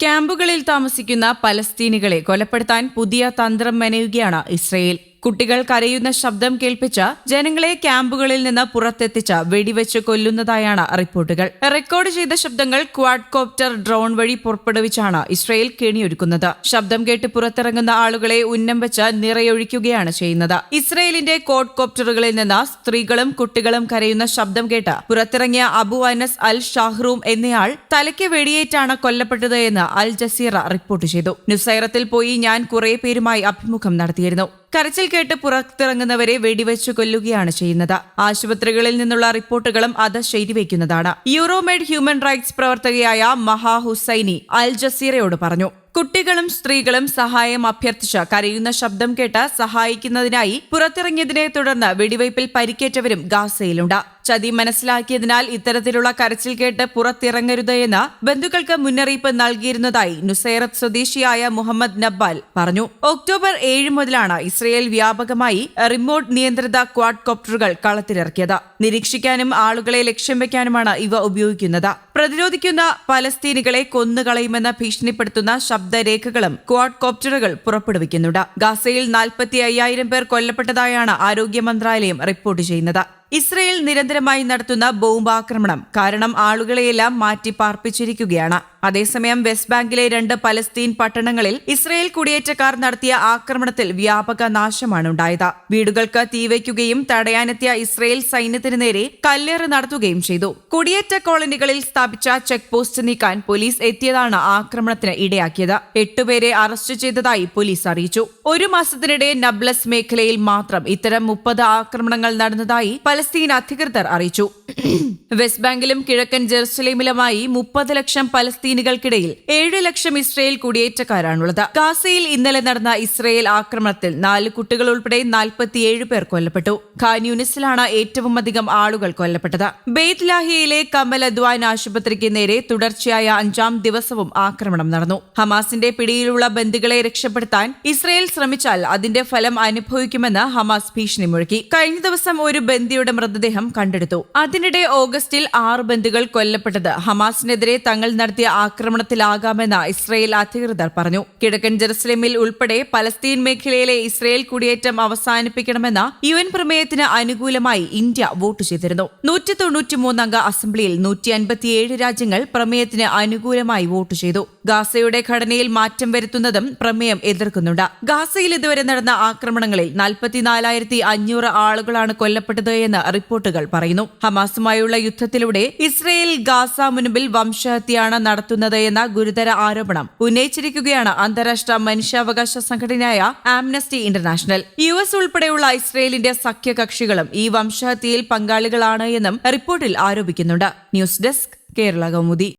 ക്യാമ്പുകളിൽ താമസിക്കുന്ന പലസ്തീനികളെ കൊലപ്പെടുത്താൻ പുതിയ തന്ത്രം മെനയുകയാണ് ഇസ്രയേൽ. കുട്ടികൾ കരയുന്ന ശബ്ദം കേൾപ്പിച്ച ജനങ്ങളെ ക്യാമ്പുകളിൽ നിന്ന് പുറത്തെത്തിച്ച് വെടിവെച്ച് കൊല്ലുന്നതായാണ് റിപ്പോർട്ടുകൾ. റെക്കോർഡ് ചെയ്ത ശബ്ദങ്ങൾ ക്വാഡ്കോപ്റ്റർ ഡ്രോൺ വഴി പുറപ്പെടുവിച്ചാണ് ഇസ്രയേൽ കെണിയൊരുക്കുന്നത്. ശബ്ദം കേട്ട് പുറത്തിറങ്ങുന്ന ആളുകളെ ഉന്നം വെച്ച് നിറയൊഴിക്കുകയാണ് ചെയ്യുന്നത്. ഇസ്രയേലിന്റെ കോഡ്കോപ്റ്ററുകളിൽ നിന്ന് സ്ത്രീകളും കുട്ടികളും കരയുന്ന ശബ്ദം കേട്ട് പുറത്തിറങ്ങിയ അബു അനസ് അൽ ഷാഹ്റൂം എന്നയാൾ തലയ്ക്ക് വെടിയേറ്റാണ് കൊല്ലപ്പെട്ടത് എന്ന് അൽ ജസീറ റിപ്പോർട്ട് ചെയ്തു. നുസൈറത്തിൽ പോയി ഞാൻ കുറെ പേരുമായി അഭിമുഖം നടത്തിയിരുന്നു. കരച്ചിൽ കേട്ട് പുറത്തിറങ്ങുന്നവരെ വെടിവെച്ചു കൊല്ലുകയാണ് ചെയ്യുന്നത്. ആശുപത്രികളിൽ നിന്നുള്ള റിപ്പോർട്ടുകളും അത് ശരിവയ്ക്കുന്നതാണ് യൂറോമേഡ് ഹ്യൂമൻ റൈറ്റ്സ് പ്രവർത്തകയായ മഹാ ഹുസൈനി അൽ ജസീറയോട് പറഞ്ഞു കുട്ടികളും സ്ത്രീകളും സഹായം അഭ്യർത്ഥിച്ച് കരയുന്ന ശബ്ദം കേട്ട് സഹായിക്കുന്നതിനായി പുറത്തിറങ്ങിയതിനെ തുടർന്ന് വെടിവയ്പിൽ പരിക്കേറ്റവരും ഗാസയിലുണ്ട്. ചതി മനസ്സിലാക്കിയതിനാൽ ഇത്തരത്തിലുള്ള കരച്ചിൽ കേട്ട് പുറത്തിറങ്ങരുത് എന്ന് ബന്ധുക്കൾക്ക് മുന്നറിയിപ്പ് നൽകിയിരുന്നതായി നുസൈറത്ത് സ്വദേശിയായ മുഹമ്മദ് നബ്ബാൽ പറഞ്ഞു. ഒക്ടോബർ ഏഴ് മുതലാണ് ഇസ്രയേൽ വ്യാപകമായി റിമോട്ട് നിയന്ത്രിത ക്വാഡ് കോപ്റ്ററുകൾ കളത്തിലിറക്കിയത്. നിരീക്ഷിക്കാനും ആളുകളെ ലക്ഷ്യം വെക്കാനുമാണ് ഇവ ഉപയോഗിക്കുന്നത്. പ്രതിരോധിക്കുന്ന പലസ്തീനികളെ കൊന്നുകളയുമെന്ന് ഭീഷണിപ്പെടുത്തുന്ന ശബ്ദരേഖകളും ക്വാഡ് കോപ്റ്ററുകൾ പുറപ്പെടുവിക്കുന്നുണ്ട്. ഗാസയിൽ നാൽപ്പത്തി അയ്യായിരം പേർ കൊല്ലപ്പെട്ടതായാണ് ആരോഗ്യ മന്ത്രാലയം റിപ്പോർട്ട് ചെയ്യുന്നത്. ഇസ്രയേൽ നിരന്തരമായി നടത്തുന്ന ബോംബാക്രമണം കാരണം ആളുകളെയെല്ലാം മാറ്റി പാർപ്പിച്ചിരിക്കുകയാണ് അതേസമയം വെസ്റ്റ് ബാങ്കിലെ രണ്ട് പലസ്തീൻ പട്ടണങ്ങളിൽ ഇസ്രയേൽ കുടിയേറ്റക്കാർ നടത്തിയ ആക്രമണത്തിൽ വ്യാപക നാശമാണ് ഉണ്ടായത്. വീടുകൾക്ക് തീവയ്ക്കുകയും തടയാനെത്തിയ ഇസ്രയേൽ സൈന്യത്തിന് നേരെ കല്ലേറ് നടത്തുകയും ചെയ്തു. കുടിയേറ്റ കോളനികളിൽ സ്ഥാപിച്ച ചെക്ക് പോസ്റ്റ് നീക്കാൻ പോലീസ് എത്തിയതാണ് ആക്രമണത്തിന് ഇടയാക്കിയത്. എട്ടുപേരെ അറസ്റ്റ് ചെയ്തതായി പോലീസ് അറിയിച്ചു. ഒരു മാസത്തിനിടെ നബ്ലസ് മേഖലയിൽ മാത്രം ഇത്തരം മുപ്പത് ആക്രമണങ്ങൾ നടന്നതായി പലസ്തീൻ അധികൃതർ അറിയിച്ചു. വെസ്റ്റ് ബാങ്കിലും കിഴക്കൻ ജെറുസലേമിലുമായി മുപ്പത് ലക്ഷം പലസ്തീനികൾക്കിടയിൽ ഏഴ് ലക്ഷം ഇസ്രയേൽ കുടിയേറ്റക്കാരാണുള്ളത്. ഗാസയിൽ ഇന്നലെ നടന്ന ഇസ്രയേൽ ആക്രമണത്തിൽ നാല് കുട്ടികൾ ഉൾപ്പെടെ നാൽപ്പത്തിയേഴ് പേർ കൊല്ലപ്പെട്ടു. ഖാൻയൂനിസിലാണ് ഏറ്റവും അധികം ആളുകൾ കൊല്ലപ്പെട്ടത്. ബെയ്ത് ലാഹിയയിലെ കമൽ അദ്വാൻ ആശുപത്രിക്ക് നേരെ തുടർച്ചയായ അഞ്ചാം ദിവസവും ആക്രമണം നടന്നു. ഹമാസിന്റെ പിടിയിലുള്ള ബന്ദികളെ രക്ഷപ്പെടുത്താൻ ഇസ്രയേൽ ശ്രമിച്ചാൽ അതിന്റെ ഫലം അനുഭവിക്കുമെന്ന് ഹമാസ് ഭീഷണി മുഴക്കി. കഴിഞ്ഞ ദിവസം ഒരു ബന്ദിയുടെ മൃതദേഹം കണ്ടെടുത്തു. അതിനിടെ ഓഗസ്റ്റിൽ ആറ് ബന്ദികൾ കൊല്ലപ്പെട്ടത് ഹമാസിനെതിരെ തങ്ങൾ നടത്തിയ ആക്രമണത്തിലാകാമെന്ന് ഇസ്രയേൽ അധികൃതർ പറഞ്ഞു. കിഴക്കൻ ജെറുസലേമിൽ ഉൾപ്പെടെ പലസ്തീൻ മേഖലയിലെ ഇസ്രയേൽ കുടിയേറ്റം അവസാനിപ്പിക്കണമെന്ന യു എൻ പ്രമേയത്തിന് അനുകൂലമായി ഇന്ത്യ വോട്ട് ചെയ്തിരുന്നു. നൂറ്റി തൊണ്ണൂറ്റിമൂന്നംഗ അസംബ്ലിയിൽ നൂറ്റി അൻപത്തിയേഴ് രാജ്യങ്ങൾ പ്രമേയത്തിന് അനുകൂലമായി വോട്ട് ചെയ്തു. ഗാസയുടെ ഘടനയിൽ മാറ്റം വരുത്തുന്നതും പ്രമേയം എതിർക്കുന്നുണ്ട്. ഗാസയിൽ ഇതുവരെ നടന്ന ആക്രമണങ്ങളിൽ നാൽപ്പത്തിനാലായിരത്തി അഞ്ഞൂറ് ആളുകളാണ് കൊല്ലപ്പെട്ടത് എന്ന് റിപ്പോർട്ടുകൾ പറയുന്നു. ഹമാസുമായുള്ള യുദ്ധത്തിലൂടെ ഇസ്രയേൽ ഗാസ മുൻപിൽ വംശഹത്യയാണ് നടത്തുന്നത് എന്ന ഗുരുതര ആരോപണം ഉന്നയിച്ചിരിക്കുകയാണ് അന്താരാഷ്ട്ര മനുഷ്യാവകാശ സംഘടനയായ ആംനസ്റ്റി ഇന്റർനാഷണൽ. യു എസ് ഉൾപ്പെടെയുള്ള ഇസ്രയേലിന്റെ സഖ്യകക്ഷികളും ഈ വംശഹത്യയിൽ പങ്കാളികളാണ് എന്നും റിപ്പോർട്ടിൽ ആരോപിക്കുന്നുണ്ട്. News desk Kerala Kaumudi.